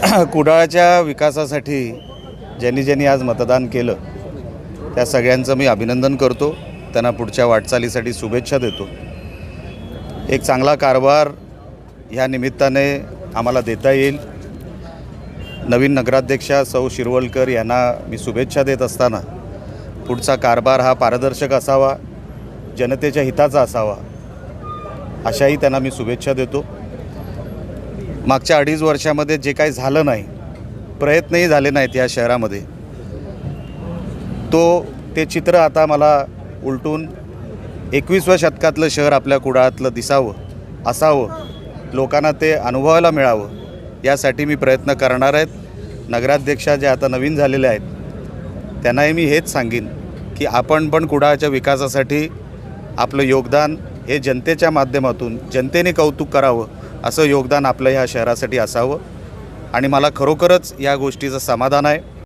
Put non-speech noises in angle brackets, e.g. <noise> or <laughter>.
<clears throat> कुडाळच्या विकासासाठी ज्यांनी ज्यांनी आज मतदान केलं त्या सगळ्यांचं मी अभिनंदन करतो. त्यांना पुढच्या वाटचालीसाठी शुभेच्छा देतो. एक चांगला कारभार ह्या निमित्ताने आम्हाला देता येईल. नवीन नगराध्यक्षा सौ शिरवलकर यांना मी शुभेच्छा देत असताना पुढचा कारभार हा पारदर्शक असावा जनतेच्या हिताचा असावा अशाही त्यांना मी शुभेच्छा देतो. मागच्या अडीच वर्षामध्ये जे काही झालं नाही प्रयत्नही झाले नाहीत या शहरामध्ये. तो ते चित्र आता मला उलटून एकवीसव्या शतकातलं शहर आपल्या कुडाळातलं दिसावं असावं लोकांना ते अनुभवायला मिळावं यासाठी मी प्रयत्न करणार आहेत. नगराध्यक्षा ज्या आता नवीन झालेल्या आहेत त्यांनाही मी हेच सांगेन की आपण पण कुडाळच्या विकासासाठी आपलं योगदान हे जनतेच्या माध्यमातून जनतेने कौतुक करावं असं योगदान आपलं ह्या शहरासाठी असावं. आणि मला खरोखरच या गोष्टीचं समाधान आहे.